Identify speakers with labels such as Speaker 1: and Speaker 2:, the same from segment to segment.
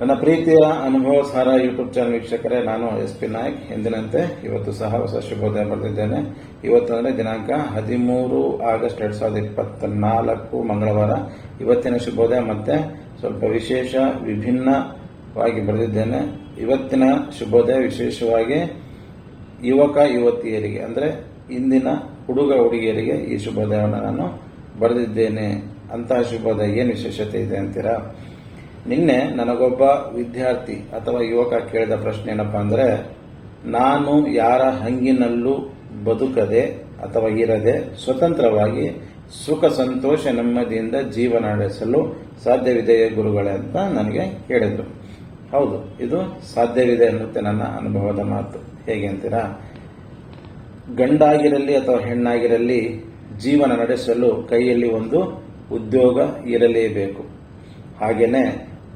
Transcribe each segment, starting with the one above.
Speaker 1: ನನ್ನ ಪ್ರೀತಿಯ ಅನುಭವ ಸಾರ ಯೂಟ್ಯೂಬ್ ಚಾನಲ್ ವೀಕ್ಷಕರೇ, ನಾನು ಎಸ್ ಪಿ ನಾಯ್ಕ್. ಎಂದಿನಂತೆ ಇವತ್ತು ಸಹ ಹೊಸ ಶುಭೋದಯ ಬರೆದಿದ್ದೇನೆ ಇವತ್ತು ದಿನಾಂಕ ಹದಿಮೂರು ಆಗಸ್ಟ್ ಎರಡ್ ಸಾವಿರದ ಇಪ್ಪತ್ತ ನಾಲ್ಕು ಮಂಗಳವಾರ. ಇವತ್ತಿನ ಶುಭೋದಯ ಮತ್ತೆ ಸ್ವಲ್ಪ ವಿಶೇಷ, ವಿಭಿನ್ನವಾಗಿ ಬರೆದಿದ್ದೇನೆ. ಇವತ್ತಿನ ಶುಭೋದಯ ವಿಶೇಷವಾಗಿ ಯುವಕ, ಯುವತಿಯರಿಗೆ, ಅಂದರೆ ಇಂದಿನ ಹುಡುಗ, ಹುಡುಗಿಯರಿಗೆ ಈ ಶುಭೋದಯವನ್ನು ನಾನು ಬರೆದಿದ್ದೇನೆ. ಅಂತಹ ಶುಭೋದಯ ಏನು ವಿಶೇಷತೆ ಇದೆ ಅಂತೀರಾ? ನಿನ್ನೆ ನನಗೊಬ್ಬ ವಿದ್ಯಾರ್ಥಿ ಅಥವಾ ಯುವಕ ಕೇಳಿದ ಪ್ರಶ್ನೆ ಏನಪ್ಪಾ ಅಂದರೆ, ನಾನು ಯಾರ ಹಂಗಿನಲ್ಲೂ ಬದುಕದೆ ಅಥವಾ ಇರದೆ ಸ್ವತಂತ್ರವಾಗಿ ಸುಖ ಸಂತೋಷ ನೆಮ್ಮದಿಯಿಂದ ಜೀವನ ನಡೆಸಲು ಸಾಧ್ಯವಿದೆಯೇ ಗುರುಗಳೇ ಅಂತ ನನಗೆ ಕೇಳಿದ್ರು. ಹೌದು, ಇದು ಸಾಧ್ಯವಿದೆ ಅನ್ನುತ್ತೆ ನನ್ನ ಅನುಭವದ ಮಾತು. ಹೇಗೆ ಅಂತೀರಾ? ಗಂಡಾಗಿರಲಿ ಅಥವಾ ಹೆಣ್ಣಾಗಿರಲಿ ಜೀವನ ನಡೆಸಲು ಕೈಯಲ್ಲಿ ಒಂದು ಉದ್ಯೋಗ ಇರಲೇಬೇಕು. ಹಾಗೇನೆ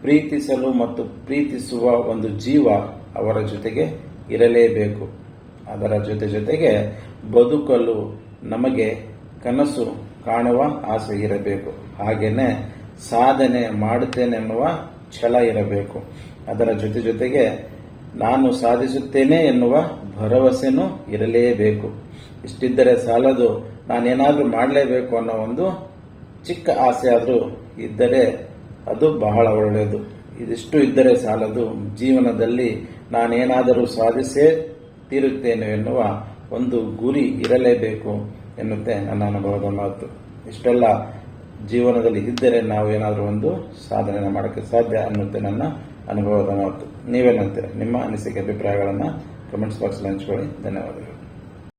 Speaker 1: ಪ್ರೀತಿಸಲು ಮತ್ತು ಪ್ರೀತಿಸುವ ಒಂದು ಜೀವ ಅವರ ಜೊತೆಗೆ ಇರಲೇಬೇಕು. ಅದರ ಜೊತೆ ಜೊತೆಗೆ ಬದುಕಲು ನಮಗೆ ಕನಸು ಕಾಣುವ ಆಸೆ ಇರಬೇಕು. ಹಾಗೆಯೇ ಸಾಧನೆ ಮಾಡುತ್ತೇನೆನ್ನುವ ಛಲ ಇರಬೇಕು. ಅದರ ಜೊತೆ ಜೊತೆಗೆ ನಾನು ಸಾಧಿಸುತ್ತೇನೆ ಎನ್ನುವ ಭರವಸೆನೂ ಇರಲೇಬೇಕು. ಇಷ್ಟಿದ್ದರೆ ಸಾಲದು ನಾನೇನಾದರೂ ಮಾಡಲೇಬೇಕು ಅನ್ನೋ ಒಂದು ಚಿಕ್ಕ ಆಸೆ ಆದರೂ ಇದ್ದರೆ ಅದು ಬಹಳ ಒಳ್ಳೆಯದು. ಇದಿಷ್ಟು ಇದ್ದರೆ ಸಾಲದು. ಜೀವನದಲ್ಲಿ ನಾನೇನಾದರೂ ಸಾಧಿಸೇ ತೀರುತ್ತೇನೆ ಎನ್ನುವ ಒಂದು ಗುರಿ ಇರಲೇಬೇಕು ಎನ್ನುತ್ತೆ ನನ್ನ ಅನುಭವದ ಮಾತು. ಇಷ್ಟೆಲ್ಲ ಜೀವನದಲ್ಲಿ ಇದ್ದರೆ ನಾವು ಏನಾದರೂ ಒಂದು ಸಾಧನೆ ಮಾಡೋಕ್ಕೆ ಸಾಧ್ಯ ಅನ್ನುತ್ತೆ ನನ್ನ ಅನುಭವದ ಮಾತು. ನೀವೇನಂತೀರ? ನಿಮ್ಮ ಅನಿಸಿಕೆ, ಅಭಿಪ್ರಾಯಗಳನ್ನು ಕಮೆಂಟ್ಸ್ ಬಾಕ್ಸ್ ಹಂಚ್ಕೊಳ್ಳಿ. ಧನ್ಯವಾದಗಳು.